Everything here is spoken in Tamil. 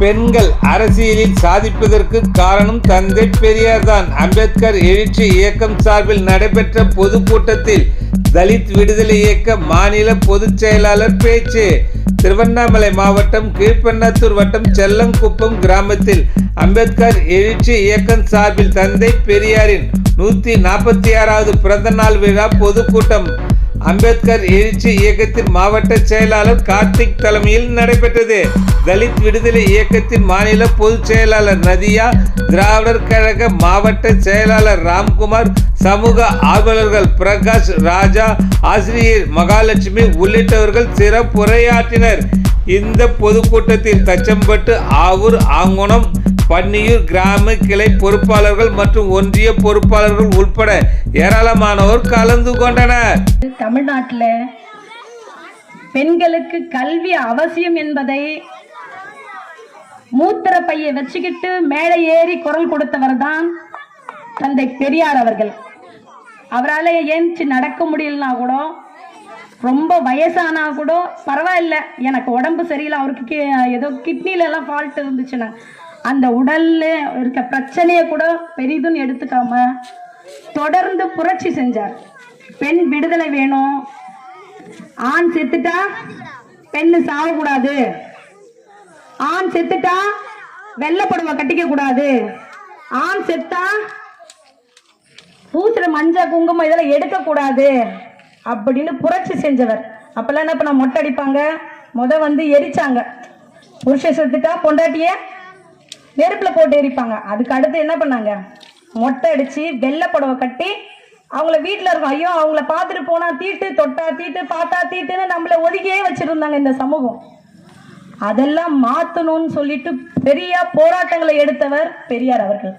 பெண்கள் அரசியலில் சாதிப்பதற்கு காரணம் தந்தை பெரியார் தான் அம்பேத்கர் எழுச்சி இயக்கம் சார்பில் நடைபெற்ற பொதுக்கூட்டத்தில் தலித் விடுதலை இயக்க மாநில பொதுச் செயலாளர் பேச்சு. திருவண்ணாமலை மாவட்டம் கீழ்பண்ணாத்தூர் வட்டம் செல்லங்குப்பம் கிராமத்தில் அம்பேத்கர் எழுச்சி இயக்கம் சார்பில் தந்தை பெரியாரின் நூற்றி நாற்பத்தி ஆறாவது பிறந்த நாள் விழா பொதுக்கூட்டம். அம்பேத்கர் எழுச்சி இயக்கத்தின் மாவட்ட செயலாளர் கார்த்திக் தலைமையில் நடைபெற்றது. தலித் விடுதலை இயக்கத்தின் மாநில பொதுச் செயலாளர் நதியா திராவிடர் கழக மாவட்ட செயலாளர் ராம்குமார் சமூக ஆர்வலர்கள் பிரகாஷ் ராஜா ஆசிரியர் மகாலட்சுமி உள்ளிட்டவர்கள் சிறப்புரையாற்றினர். இந்த பொதுக்கூட்டத்தில் தச்சம்பட்டு ஆவூர் ஆங்குணம் பன்னியூர் கிராம கிளை பொறுப்பாளர்கள் மற்றும் ஒன்றிய பொறுப்பாளர்கள் உட்பட ஏராளமானோர் கலந்து கொண்டனர். தமிழ்நாட்டில் பெண்களுக்கு கல்வி அவசியம் என்பதை மூத்திர பையை வச்சுக்கிட்டு மேலே ஏறி குரல் கொடுத்தவர் தான் தந்தை பெரியார் அவர்கள். அவரால் ஏஞ்சி நடக்க முடியலனா கூட ரொம்ப வயசானா கூட பரவாயில்ல எனக்கு உடம்பு சரியில்லை அவருக்கு ஏதோ கிட்னிலலாம் ஃபால்ட் இருந்துச்சுன்னா அந்த உடல்ல இருக்க பிரச்சனையை கூட பெரிதுன்னு எடுத்துக்காம தொடர்ந்து புரட்சி செஞ்சார். பெண் விடுதலை வேணும். ஆண் செத்துட்டா பெண்ணு சாகக்கூடாது. ஆண் செத்துட்டா வெள்ளப்படுவ கட்டிக்க கூடாது. ஆண் செத்தா பூசுற மஞ்சள் குங்குமம் இதெல்லாம் எடுக்கக்கூடாது அப்படின்னு புரட்சி செஞ்சவர். அப்பெல்லாம் என்ன பண்ண மொட்டை அடிப்பாங்க. முத வந்து எரிச்சாங்க. புருஷ செத்துட்டா பொண்டாட்டிய நெருப்புல போட்டு எரிப்பாங்க. அதுக்கு அடுத்து என்ன பண்ணாங்க? மொட்டை அடிச்சு வெள்ளை புடவை கட்டி அவங்கள வீட்டில் இருக்கும். ஐயோ அவங்கள பார்த்துட்டு போனா தீட்டு தொட்டா தீட்டு பார்த்தா தீட்டுன்னு நம்மளை ஒதுக்கியே வச்சிருந்தாங்க இந்த சமூகம். அதெல்லாம் மாத்தணும்னு சொல்லிட்டு பெரிய போராட்டங்களை எடுத்தவர் பெரியார் அவர்கள்.